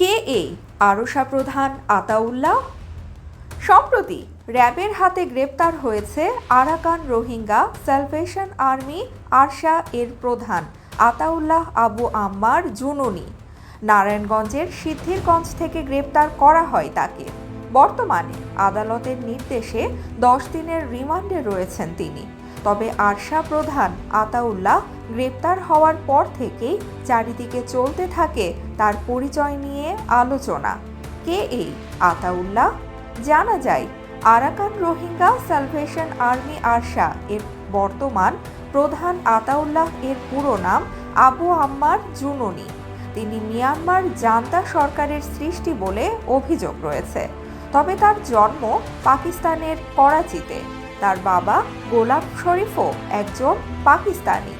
কে এই আরশা প্রধান আতাউল্লাহ? সম্প্রতি র্যাবের হাতে গ্রেপ্তার হয়েছে Arakan Rohingya salvation army ARSA এর প্রধান আতাউল্লাহ আবু আম্মার জুনুনি। নারায়ণগঞ্জের সিদ্ধিরগঞ্জ থেকে গ্রেপ্তার করা হয় তাকে। বর্তমানে আদালতের নির্দেশে দশ দিনের রিমান্ডে রয়েছেন তিনি। তবে আরশা প্রধান আতাউল্লাহ গ্রেপ্তার হওয়ার পর থেকেই চারিদিকে চলতে থাকে তার পরিচয় নিয়ে আলোচনা। কে এই আতাউল্লাহ? জানা যায়, Arakan Rohingya salvation army ARSA এর বর্তমান প্রধান আতাউল্লাহ এর পুরো নাম আবু আম্মার জুনুনি। তিনি মিয়ানমার জান্তা সরকারের সৃষ্টি বলে অভিযোগ রয়েছে। তবে তার জন্ম পাকিস্তানের করাচিতে। তার বাবা গোলাম শরীফও একজন পাকিস্তানি।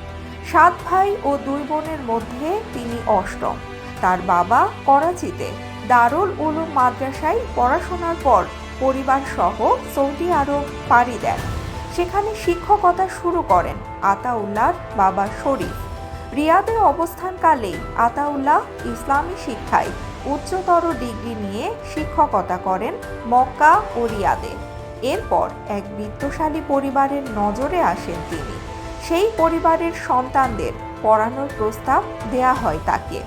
সাত ভাই ও দুই বোনের মধ্যে তিনি অষ্টম। তার বাবা করাচিতে দারুল উলুম মাদ্রাসায় পড়াশোনার পর পরিবার সহ সৌদি আরব পাড়ি দেন। সেখানে শিক্ষকতা শুরু করেন আতাউল্লাহর বাবা শরীফ। রিয়াদে অবস্থানকালেই আতাউল্লাহ ইসলামী শিক্ষায় উচ্চতর ডিগ্রি নিয়ে শিক্ষকতা করেন মক্কা ও রিয়াদে। এরপর এক বিত্তশালী পরিবারের নজরে আসেন তিনি। সেই পরিবারের সন্তানদের পড়ানোর প্রস্তাব দেয়া হয় তাকে।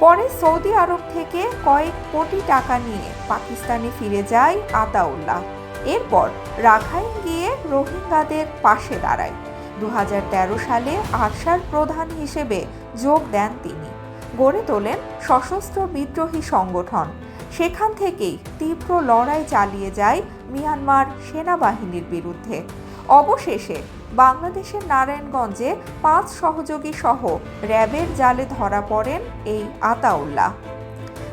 পরে সৌদি আরব থেকে কয়েক কোটি টাকা নিয়ে পাকিস্তানে ফিরে যায় আতাউল্লাহ। এরপর রাখাইন গিয়ে রোহিঙ্গাদের পাশে দাঁড়ায়। দু হাজার তেরো সালে আরশার প্রধান হিসেবে যোগ দেন তিনি। গড়ে তোলেন সশস্ত্র বিদ্রোহী সংগঠন। সেখান থেকেই তীব্র লড়াই চালিয়ে যায় মিয়ানমার সেনাবাহিনীর বিরুদ্ধে। অবশেষে বাংলাদেশের নারায়ণগঞ্জে পাঁচ সহযোগী সহ র্যাবের জালে ধরা পড়েন এই আতাউল্লাহ।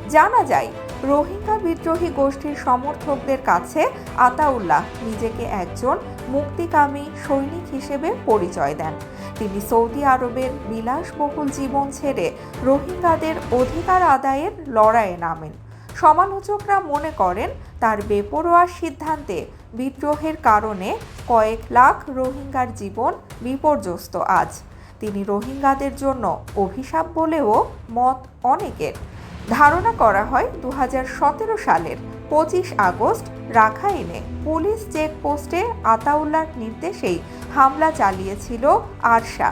জানা যায়, রোহিঙ্গা বিদ্রোহী গোষ্ঠীর সমর্থকদের কাছে আতাউল্লাহ নিজেকে একজন মুক্তিকামী সৈনিক হিসেবে পরিচয় দেন। তিনি সৌদি আরবের বিলাসবহুল জীবন ছেড়ে রোহিঙ্গাদের অধিকার আদায়ের লড়াইয়ে নামেন। সমালোচকরা মনে করেন তার বেপরোয়া সিদ্ধান্তে বিদ্রোহের কারণে কয়েক লাখ রোহিঙ্গার জীবন বিপর্যস্ত আজ। তিনি রোহিঙ্গাদের জন্য অভিশাপ বলেও মত অনেকের। ধারণা করা হয় দু হাজার সতেরো সালের পঁচিশ আগস্ট রাখাইনে পুলিশ চেকপোস্টে আতাউল্লার নির্দেশেই হামলা চালিয়েছিল আরশা।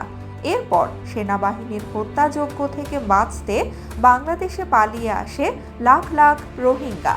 এরপর সেনাবাহিনীর হত্যাযজ্ঞ থেকে বাঁচতে বাংলাদেশে পালিয়ে আসে লাখ লাখ রোহিঙ্গা।